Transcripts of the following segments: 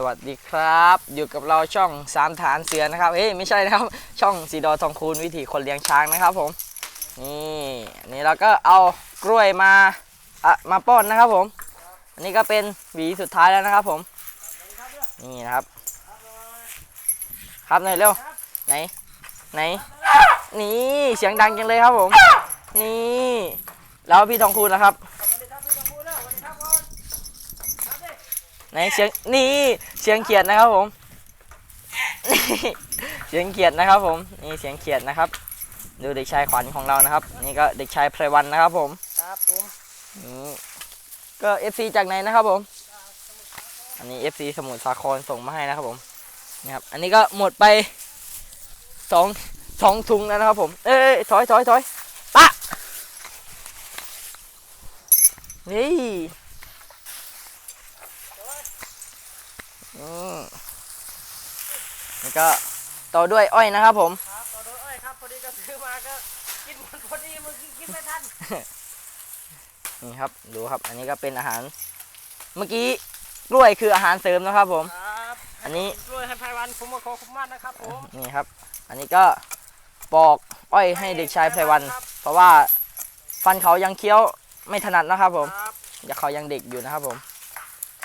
สวัสดีครับ อยู่กับเราช่องสามฐานเสือนะครับเฮ้ยไม่ใช่นะครับ ช่องสีดอทองคูณวิถีคนเลี้ยงช้างนะครับผม นี่นนี้เราก็เอากล้วยมาอะมาป้อนนะครับผม อันนี้ก็เป็นหวีสุดท้ายแล้วนะครับผม นี่นะครับ ครับหน่อยเร็วไหนไหนนี่เสียงดังจังเลยครับผม นี่ แล้วพี่ทองคูณนะครับ ไหนเสียงนี่เสียงเขียดนะครับผมนี่เสียงเขียดนะครับผมนี่เสียงเขียดนะครับ ดูเด็กชายขวัญของเรานะครับ นี่ก็เด็กชายไพรวันนะครับผมครับผมนี่ก็ FC จากไหนนะครับผม อันนี้ FC สมุทรสาครส่งมาให้นะครับผมนี่ครับอันนี้ก็หมดไปสองสองถุงแล้วนะครับผม เอ้ยถอยถอยถอยปะนี่ อืมแล้วก็ต่อด้วยอ้อยนะครับผม ครับต่อโดยอ้อยครับพอดีก็ซื้อมาก็กินหมดพอดีเมื่อกี้กินไม่ทันนี่ครับดูครับ อันนี้ก็เป็นอาหาร เมื่อกี้กล้วยคืออาหารเสริมนะครับผม ครับอันนี้ด้วยให้ไพวันผมมาขอคุณมากนะครับผมนี่ครับ อันนี้ก็ปอกอ้อยให้เด็กชายไพรวัน เพราะว่าฟันเขายังเคี้ยวไม่ถนัดนะครับผมครับยังเขายังเด็กอยู่นะครับผม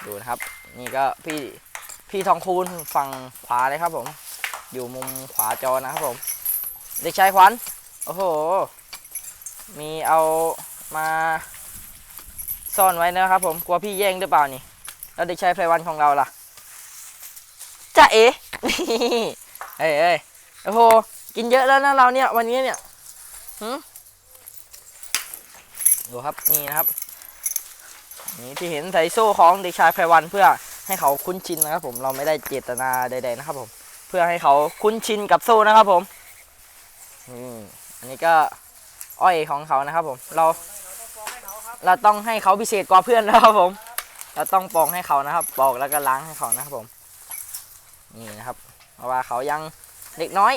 ดูนะครับ นี่ก็พี่ พี่ทองคูณฝั่งขวาเลยครับผม อยู่มุมขวาจอนะครับผม เด็กชายขวัญโอ้โห มีเอามาซ่อนไว้นะครับผมกลัวพี่แย่งหรือเปล่านี่ แล้วเด็กชายไพวันของเราล่ะจ้าเอ๋นี่เอ้ยเอ้ยโอ้โหกินเยอะแล้วนะเราเนี่ยวันนี้เนี่ยหืมดูครับนี่นะครับ นี่ที่เห็นใส่โซ่ของเด็กชายไพวันเพื่อ ให้เขาคุ้นชินนะครับผมเราไม่ได้เจตนาใด ๆนะครับผม เพื่อให้เขาคุ้นชินกับโซ่นะครับผมอืมอันนี้ก็อ้อยของเขานะครับผม เราเราต้องให้เขาพิเศษกว่าเพื่อนนะครับผม เราต้องปองให้เขานะครับปอกแล้วก็ล้างให้เขานะครับผมนี่นะครับ เพราะว่าเขายังเด็กน้อย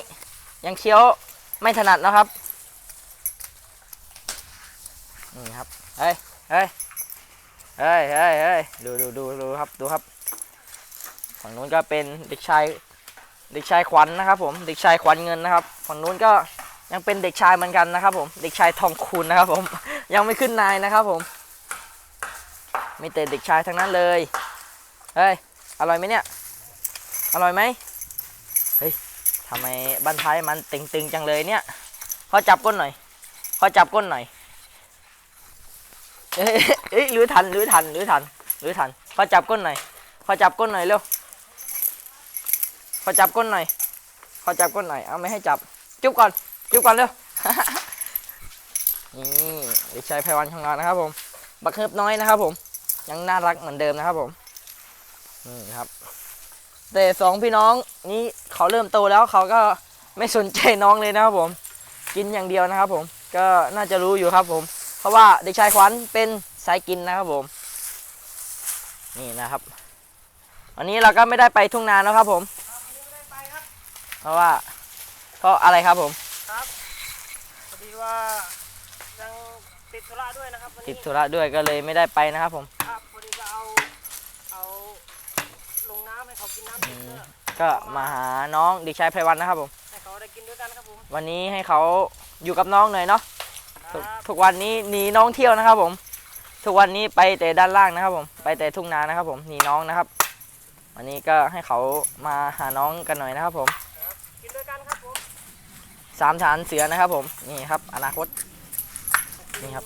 ยังเคี้ยวไม่ถนัดนะครับนี่ครับเฮ้ยเฮ้ยเฮ้ยเฮ้ยเฮ้ยดูดูดูดูครับดูครับ ฝั่งนู้นก็เป็นเด็กชายเด็กชายขวัญนะครับ ผมเด็กชายขวัญเงินนะครับ ฝั่งนู้นก็ยังเป็นเด็กชายเหมือนกันนะครับ ผมเด็กชายทองคูณนะครับ ผมยังไม่ขึ้นนายนะครับ ผมมีแต่เด็กชายทั้งนั้นเลยเฮ้ยอร่อยไหมเนี่ยอร่อยไหมเฮ้ยทำไมบันท้ายมันตึงๆจังเลยเนี่ยขอจับก้นหน่อยขอจับก้นหน่อยเอ้ยเอ้ยรื้อทันรื้อทันรื้อทันรื้อทันขอจับก้นหน่อยขอจับก้นหน่อยเร็ว ขอจับก้นหน่อย ขอจับก้นหน่อย เอาไม่ให้จับ จุ๊บก่อน จุ๊บก่อนเร็ว นี่เด็กชายไพวันของเรานะครับผม บักเฮิบน้อยนะครับผม ยังน่ารักเหมือนเดิมนะครับผม นี่ครับ แต่สองพี่น้องนี้เขาเริ่มโตแล้วเขาก็ไม่สนใจน้องเลยนะครับผม กินอย่างเดียวนะครับผม ก็น่าจะรู้อยู่ครับผม เพราะว่าเด็กชายขวัญเป็นสายกินนะครับผม นี่นะครับวันนี้เราก็ไม่ได้ไปทุ่งนานะครับผม ไม่ได้ไปครับ เพราะว่าเพราะอะไรครับผมครับพอดีว่ายังติดธุระด้วยนะครับวันติดนี้ธุระด้วยก็เลยไม่ได้ไปนะครับผม ครับพอดีก็เอาเอาลงน้ำให้เขากินน้ำเพื่อก็มาหาน้องเด็กชายไพรวันนะครับผมให้เขาได้กินด้วยกันครับผมวันนี้ให้เขาอยู่กับน้องหน่อยเนาะคทุกรับทุกวันนี้หนีน้องเที่ยวนะครับผม ทุกวันนี้ไปแต่ด้านล่างนะครับผม ไปแต่ทุ่งนานะครับผมหนีน้องนะครับ วันนี้ก็ให้เขามาหาน้องกันหน่อยนะครับผม กินด้วยกันครับผม สามฐานเสือนะครับผม นี่ครับ อนาคต นี่ครับ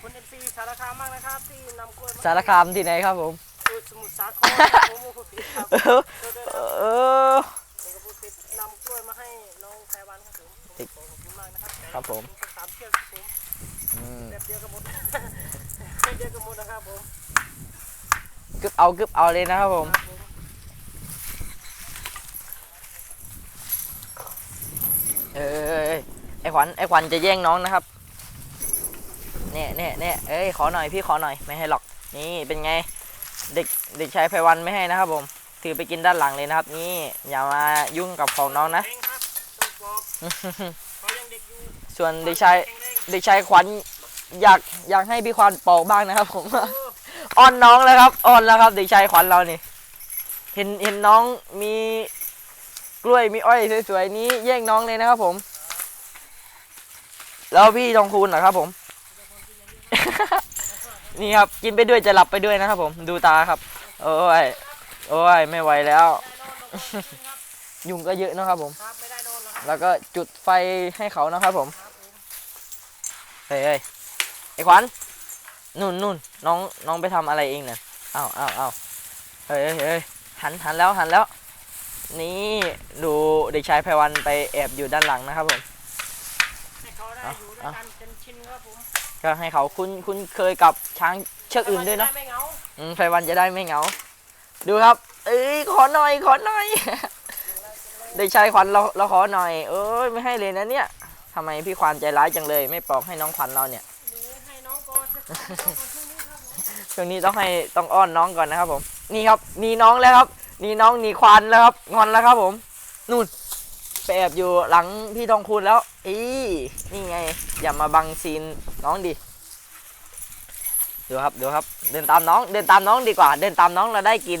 คุณเอ็นซีสารคามมากนะครับที่นำกล้วยมาสารคามที่ไหนครับผมสูตรสมุทรสาครครับผมพูดผิดครับเออโทษด้วยเอครับอผมก็พูดผิดนำกล้วยมาให้น้องไพวันครับผมผมติ๊กขอขอบคุณมากนะครับครับผมสามเชือกครับผมอืมแบบเดียวกันหมดแบบเดียวกันหมดนะครับผมกึบเอากึบเอาเลยนะครับผม ครับผม เออไอ ขวัญไอขวัญจะแย่งน้องนะครับเนี่ยเนี่ยเนี่ยเอ้ยขอหน่อยพี่ขอหน่อยไม่ให้หรอกนี่เป็นไงเด็กเด็กชายไพวันไม่ให้นะครับผมถือไปกินด้านหลังเลยนะครับ นี่อย่ามายุ่งกับของน้องนะ ส่วนเด็กชายเด็กชายขวัญอยากอยากให้พี่ขวัญปอกบ้างนะครับ ผมอ้อ่อนน้องแล้วครับอ่อนแล้วครับ เด็กชายขวัญเรานี่เห็นเห็นน้องมีกล้วยมีอ้อยสวยๆนี้แย่งน้องเลยนะครับผม แล้วพี่ทองคูณเหรอครับผม นี่ครับกินไปด้วยจะหลับไปด้วยนะครับผมดูตาครับ โอ้ยโอ้ยไม่ไหวแล้ว ยุงก็เยอะนะครับผม แล้วก็จุดไฟให้เขานะครับผมเฮ้ยไอ้ขวัญนู่นนู่นน้องน้องไปทำอะไรเองเนี่ยอ้าวอ้าวอ้าวเฮ้ยเฮ้ยหันหันแล้วหันแล้ว นี่ดูเด็กชายไพวันไปแอบอยู่ด้านหลังนะครับผม อาอยู่ด้วยเอากันจนชินครับผมก็ให้เขาคุ้นคุ้นเคยกับช้างเชือกอื่นด้วยเนาะไม่เหงาอืมไพวันจะได้ไม่เหงา ดูครับ เอ้ยขอหน่อยขอหน่อยเด็กชายขวัญเราเราขอหน่อย เอ้ยไม่ให้เลยนะเนี่ยทำไมพี่ขวัญใจร้ายจังเลย ไม่ปลอกให้น้องขวัญเราเนี่ย หรือให้น้องโกสักสองคนพรุ่งนี้ครับผมช่วงนี้ต้องให้ต้องอ้อนน้องก่อนนะครับผม นี่ครับหนีน้องแล้วครับหนีน้องหนีควานแล้วครับงอนแล้วครับผม นู่น ไปแอบอยู่หลังพี่ทองคูณแล้ว อีนี่ไง อย่ามาบังซีนน้องดิดูครับดูครับ เดินตามน้อง เดินตามน้องดีกว่า เดินตามน้องเราได้กิน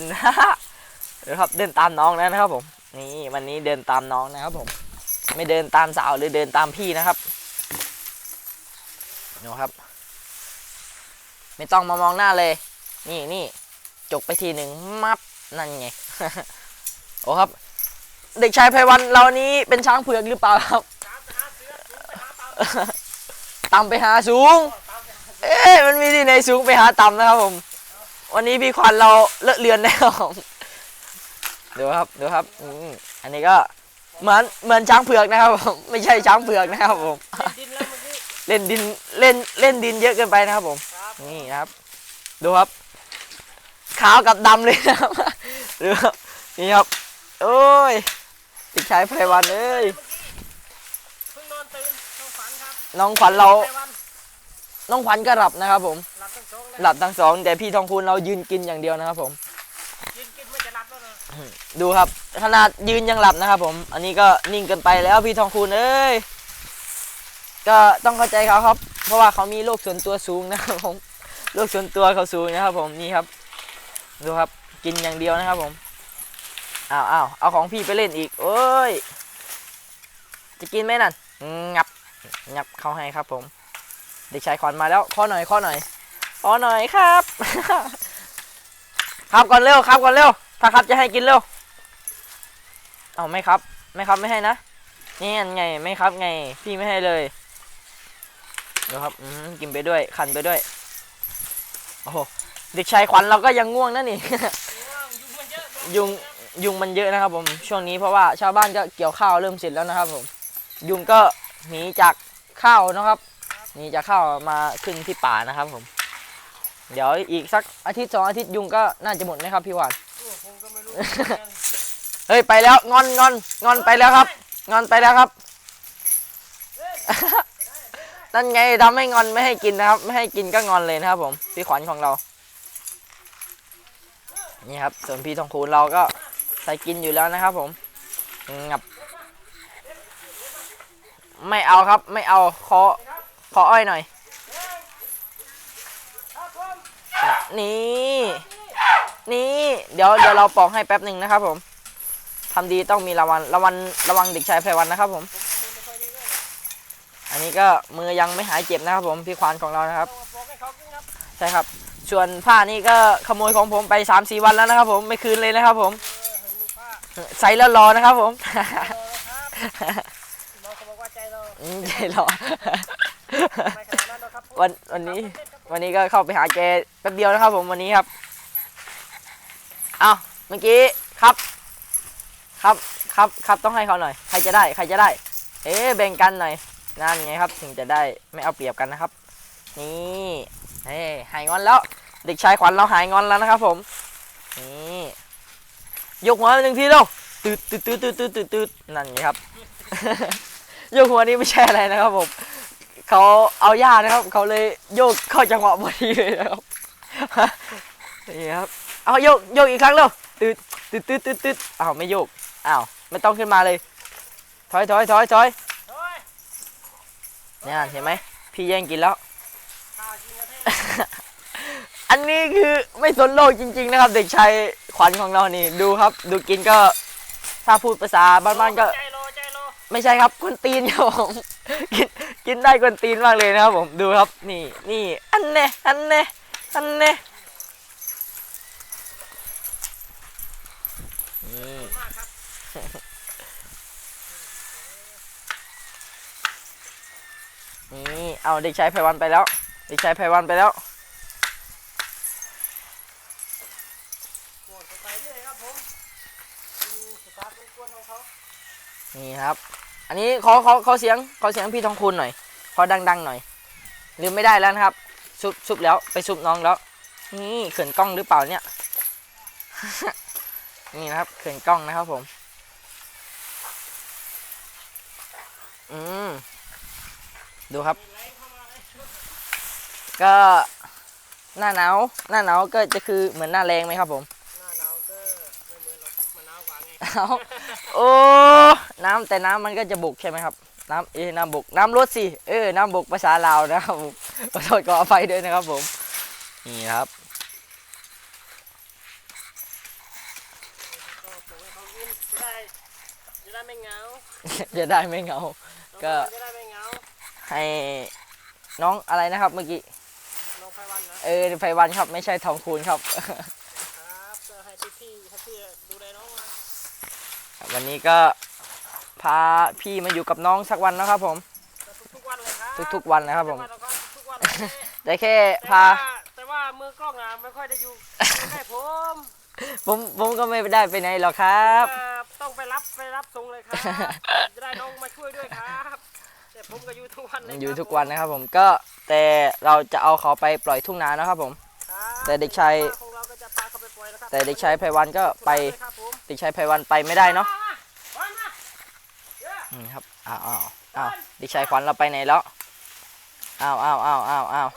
ดูครับเดินตามน้องแล้วนะครับผม นี่วันนี้เดินตามน้องนะครับผม ไม่เดินตามสาวหรือเดินตามพี่นะครับดูครับ ไม่ต้องมามองหน้าเลย นี่นี่จกไปทีหนึ่งมับนั่นไงโอ้ครับ เด็กชายไพวันเรานี้เป็นช้างเผือกหรือเปล่าครับต่ำไปหาสูง เอ๊ะมันมีที่ไหนสูงไปหาต่ำนะครับผม วันนี้พี่ควันเราเลอะเลือนแน่ครับผมดูครับดูครับอันนี้ก็เหมือนเหมือนช้างเผือกนะครับผมไม่ใช่ช้างเผือกนะครับผมเล่นดินเล่นเล่นดินเยอะเกินไปนะครับผม นี่นะครับ ดูครับ ขาวกับดำเลยนะครับดูครับนี่ครับ โอ้ย ติดชายไพวันเอ้ยเพิ่งนอนตื่นต้องฝันครับน้องขวัญเราไต้วันน้องขวัญก็หลับนะครับผม หลับทั้งสองเลยหลับทั้งสอง แต่พี่ทองคูณเรายืนกินอย่างเดียวนะครับผมกินกินไม่จะหลับแล้วนะดูครับ ขนาดยืนยังหลับนะครับผม อันนี้ก็นิ่งเกินไปแล้วพี่ทองคูณเอ้ย ก็ต้องเข้าใจเขาครับ เพราะว่าเขามีโรคส่วนตัวสูงนะครับผม โรคส่วนตัวเขาสูงนะครับผม นี่ครับ ดูครับ กินอย่างเดียวนะครับผม อ้าวอ้าวเอาของพี่ไปเล่นอีกโอ้ย จะกินไหมนั่น งับ งับเขาให้ครับผม เด็กชายขวัญมาแล้ว ข้อหน่อย ข้อหน่อย ข้อหน่อยครับ ครับก่อนเร็ว ครับก่อนเร็ว ถ้าครับจะให้กินเร็ว เอาไม่ครับ ไม่ครับไม่ให้นะ นี่ไง ไม่ครับไง พี่ไม่ให้เลยเดี๋ยวครับอืมกินไปด้วย คันไปด้วย โอ้โห เด็กชายขวัญเราก็ยังง่วงนะนี่ ยุง ยุงมันเยอะนะครับผมช่วงนี้เพราะว่าชาวบ้านก็เกี่ยวข้าวเริ่มเสร็จแล้วนะครับผมยุงก็หนีจากข้าวนะครับหนีจากข้าวมาขึ้นที่ป่านะครับผม เดี๋ยวอีกสักอาทิตย์สองอาทิตย์ยุงก็น่าจะหมดไหมครับพี่หวานเฮ้ยไปแล้วงอนงอนงอนไปแล้วครับ งอนไปแล้วครับนั่นไงทำให้งอนไม่ให้กินนะครับ ไม่ให้กินก็งอนเลยนะครับ ผมพี่ขวัญของเรา นี่ครับส่วนพี่ทองคูณเราก็ ใส่กินอยู่แล้วนะครับผมงับ ไม่เอาครับ ไม่เอาขอขออ้อยหน่อย นี่ นี่ เดี๋ยวเดี๋ยวเราปอกให้แป๊บหนึ่งนะครับผมทำดีต้องมีรางวัลรางวัลระวังเด็กชายไพวันนะครับผม อันนี้ก็มือยังไม่หายเจ็บนะครับผมพี่ควานของเรานะครับ ใช่ครับ ส่วนผ้านี่ก็ขโมยของผมไป3าสี่วันแล้วนะครับผมไม่คืนเลยนะครับผม เออเห็นมีผ้าใส่แล้วรอนะครับผมเออครับน้องเขาบอกว่าใจเราอืมใจรอ ไม่ขนาดนั้นหรอกครับผมวันวันนี้ วันนี้ก็เข้าไปหาแกแป๊บเดียวนะครับ ผมวันนี้ครับ เอาเมื่อกี้ครับ ครับครับครับต้องให้เขาหน่อย ใครจะได้ ใครจะได้ เอ๊ะแบ่งกันหน่อยนั่นไงครับ ถึงจะได้ไม่เอาเปรียบกันนะครับ นี่เฮ้ยหายงอนแล้ว เด็กชายขวัญเราหายงอนแล้วนะครับ ผม นี่ ยกหัวหนึ่งทีเร็วตืดตืดตืดตืดตืดตืดตืดนั่นไงครับ โยกหัวนี่ไม่ใช่อะไรนะครับผมเขาเอาหญ้านะครับ เขาเลยโยกเข้าจังหวะพอดีเลยนะครับนี่ครับเอาโยกโยกอีกครั้งเร็วตืดตืดตืดตืดตืดอ้าวไม่โยกอ้าวไม่ต้องขึ้นมาเลย ถอยถอยถอยถอยโอ้ยเนี่ยเห็นไหมพี่แย่งกินแล้ว อันนี้คือไม่สนโลกจริง ๆ นะครับ เด็กชายขวัญของเรานี่ดูครับ ดูกินก็ถ้าพูดภาษาบ้านๆก็ ใจโลใจโลไม่ใช่ครับกวนตีนครับผมกินกินได้กวนตีนมากเลยนะครับผมดูครับนี่นี่อันเน่อันเน่อันเน่นี่มากครับนี่เอาเด็กชายไพวันไปแล้ว เด็กชายไพวันไปแล้ว กวนไปเรื่อยครับผมอืมสตาร์ทเป็นกวนของเขา นี่ครับ อั นนี้ขอขอขอเสียงขอเสียงพี่ทองคุณหน่อย ขอดังๆหน่อย ลืมไม่ได้แล้วนะครับซุบซุบแล้วไปซุบน้องแล้ว นี่เขินกล้องหรือเปล่าเนี่ย นี่นะครับเขินกล้องนะครับผม อืมดูครับ ก็หน้าหนาวหน้าหนาวก็จะคือเหมือนหน้าแรงไหมครับผม หน้าหนาวก็ไม่ เหมือนหรอกมันหนาวกว่าไงเอาโอ้น้ำแต่น้ำมันก็จะบกใช่ไหมครับน้ำเอ้ยน้ำบกน้ำลดสิเออน้ำบกภาษาลาวนะครับผมขอโทษขออภัยด้วยนะครับผมนี่ครับก็ปลูกให้เขากินจะได้จะได้ไม่เหงาจะได้ไม่เหงาก็น้องจะได้ไม่เหงาให้น้องอะไรนะครับเมื่อกี้น้องไพวันนะเออไพวันครับไม่ใช่ทองคูณครับครับก็ให้ พี่พี่ๆให้พี่ดูแลน้องมาวันนี้ก็พาพี่มาอยู่กับน้องสักวันนะครับผมก็ทุกๆวันเลยครับทุกๆวันนะครับผม ทุกๆวันเลยได้แค่แต่พา แต่ว่ามือกล้องอะไม่ค่อยได้อยู่ใกล้ผมผมผมก็ไม่ได้ไปไหนหรอกครับ เอ่อต้องไปรับไปรับส่งเลยครับจะได้น้องมาช่วยด้วยครับแต่ผมก็อยู่ทุกวันเลยอยู่ทุกวันนะครับผมก็แต่เราจะเอาเขาไปปล่อยทุ่งนานะครับผม ครับแต่เด็กชาย ของ แต่เด็กชายไพวันก็ไปเด็กชายไพวันไปไม่ได้เนาะมามามาเยอะนี่ครับอ้าวอ้าวอ้าวเด็กชายขวัญเราไปไหนแล้วอ้าวอ้าวอ้าวอ้าวอ้าว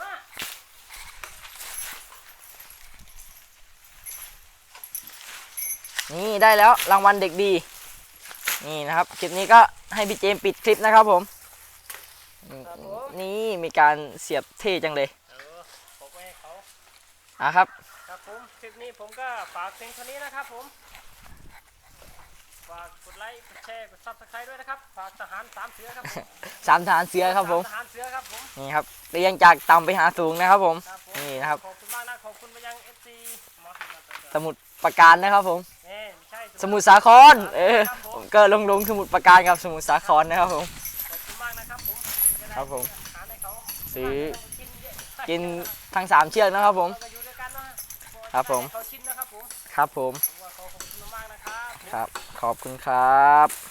นี่ได้แล้วรางวัลเด็กดี นี่นะครับ คลิปนี้ก็ให้พี่เจมปิดคลิปนะครับผม นี่มีการเสียบเท่จังเลยเออบอกไว้ให้เขาอะครับ ผมคลิปนี้ผมก็ฝากเพียงเท่านี้นะครับผม ฝากกดไลค์กดแชร์กดซับสไครต์ด้วยนะครับ ฝากทหารสามเสือครับผมสามทหารเสือครับผม ทหารเสือครับผมนี่ครับเรียงจากต่ำไปหาสูงนะครับผม ครับผมนี่นะครับ ขอบคุณมากนะขอบคุณไปยัง FC หมอสมุทรสมุดประการนะครับผมเอ้ยไม่ใช่สมุทรสาคร เออผมก็ลงลงสมุทรปราการกับสมุทรสาครนะครับผม ขอบคุณมากนะครับผมจะได้ครับผมอาหารให้เขาซื้อ กินเยอะกินทั้งสามเชือกนะครับผมเราก็อยู่ ครับผมให้เขาชิมนะครับผมครับผม ผมว่าเขาขอบคุณมากๆนะครับ ครับ ขอบคุณครับ